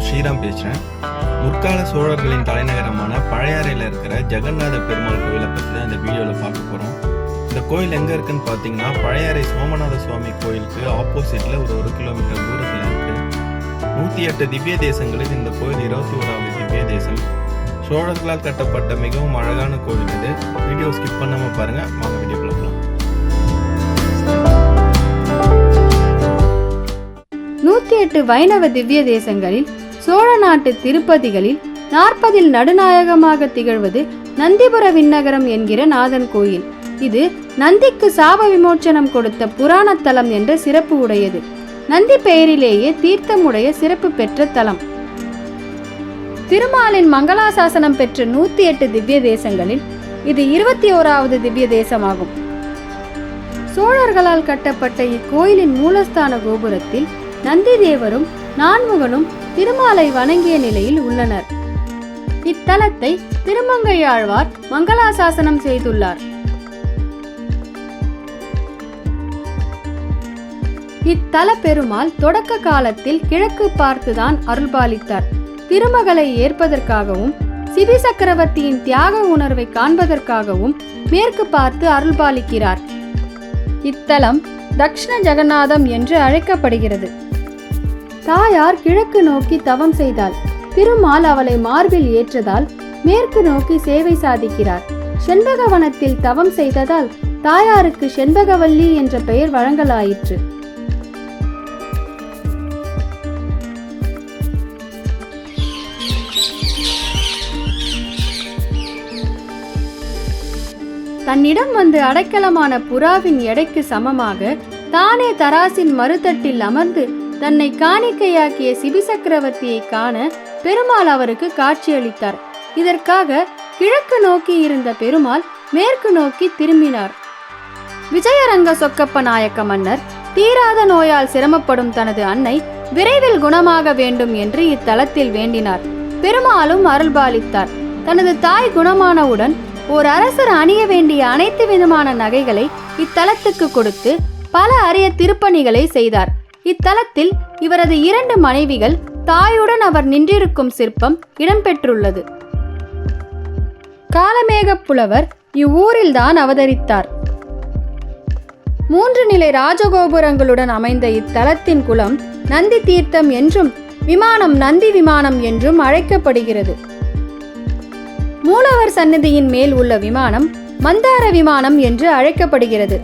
ஸ்ரீராம் பேசுகிறேன் முற்கால சோழர்களின் தலைநகரமான பழையாறையில் இருக்கிற ஜெகநாத பெருமாள் கோயிலை பற்றி தான் இந்த வீடியோவில் பார்க்க போகிறோம் இந்த கோயில் எங்கே இருக்குன்னு பார்த்தீங்கன்னா பழையாறை சோமநாத சுவாமி கோயிலுக்கு ஆப்போசிட்டில் ஒரு ஒரு கிலோமீட்டர் தூரத்தில் இருக்குது நூற்றி எட்டு திவ்ய தேசங்களில் இந்த கோயில் இருபத்தி ஓராவது திவ்ய தேசம். சோழர்களால் கட்டப்பட்ட மிகவும் அழகான கோயில் இது. வீடியோ ஸ்கிப் பண்ணாமல் பாருங்கள் வாங்க வீடியோ பார்க்கலாம் நூத்தி எட்டு வைணவ திவ்ய தேசங்களில் சோழ நாட்டு திருப்பதிகளில் நாற்பதில் நடுநாயகமாக திகழ்வது நந்திபுர விண்ணகரம் என்கிற நாதன் கோயில். இது நந்திக்கு சாப விமோச்சனம் கொடுத்த புராண தலம் என்ற சிறப்பு உடையது. நந்தி பெயரிலேயே தீர்த்தமுடைய சிறப்பு பெற்ற தலம். திருமாலின் மங்களாசாசனம் பெற்ற நூத்தி எட்டு திவ்ய தேசங்களில் இது இருபத்தி ஓராவது திவ்ய தேசமாகும். சோழர்களால் கட்டப்பட்ட இக்கோயிலின் மூலஸ்தான கோபுரத்தில் நந்தி தேவரும் நான்முகனும் திருமாலை வணங்கிய நிலையில் உள்ளனர். இத்தலத்தை திருமங்கையாழ்வார் மங்களாசாசனம் செய்துள்ளார். இத்தல பெருமாள் தொடக்க காலத்தில் கிழக்கு பார்த்துதான் அருள்பாலித்தார். திருமகளை ஏற்பதற்காகவும் சிபி சக்கரவர்த்தியின் தியாக உணர்வை காண்பதற்காகவும் மேற்கு பார்த்து அருள்பாலிக்கிறார். இத்தலம் தக்ஷண ஜெகநாதம் என்று அழைக்கப்படுகிறது. தாயார் கிழக்கு நோக்கி தவம் செய்தாள். திருமால் அவளை மார்பில் ஏற்றதால் மேற்கு நோக்கி சேவை சாதிக்கிறார். செண்பகவனத்தில் தவம் செய்ததால் தாயாருக்கு செண்பகவல்லி என்ற பெயர் வழங்கலாயிற்று. தன்னிடம் வந்து அடைக்கலமான புறாவின் எடைக்கு சமமாக தானே தராசின் மறுதட்டில் அமர்ந்து தன்னை காணிக்கையாக்கிய சிபி சக்கரவர்த்தியை காண பெருமாள் அவருக்கு காட்சியளித்தார். இதற்காக கிழக்கு நோக்கி இருந்த பெருமாள் மேற்கு நோக்கி திரும்பினார். விஜயரங்க சொக்கப்ப நாயக்க மன்னர் தீராத நோயால் சிரமப்படும் தனது அன்னை விரைவில் குணமாக வேண்டும் என்று இத்தலத்தில் வேண்டினார். பெருமாளும் அருள்பாலித்தார். தனது தாய் குணமானவுடன் ஓர் அரசர் அணிய வேண்டிய அனைத்து விதமான நகைகளை இத்தலத்துக்கு கொடுத்து பல அரிய திருப்பணிகளை செய்தார். இத்தலத்தில் இவரது இரண்டு மனைவிகள் தாயுடன் அவர் நின்றிருக்கும் சிற்பம் இடம்பெற்றுள்ளது. காலமேகப் புலவர் இவ்வூரில்தான் அவதரித்தார். மூன்று நிலை ராஜகோபுரங்களுடன் அமைந்த இத்தலத்தின் குலம் நந்தி தீர்த்தம் என்றும் விமானம் நந்தி விமானம் என்றும் அழைக்கப்படுகிறது. மூலவர் சன்னதியின் மேல் உள்ள விமானம் மந்தார விமானம் என்று அழைக்கப்படுகிறது.